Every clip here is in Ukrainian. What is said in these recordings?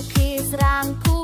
Помилки зранку.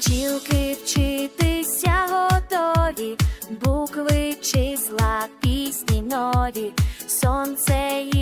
бджілки вчитися готові, букви, числа, пісні нові, сонце. і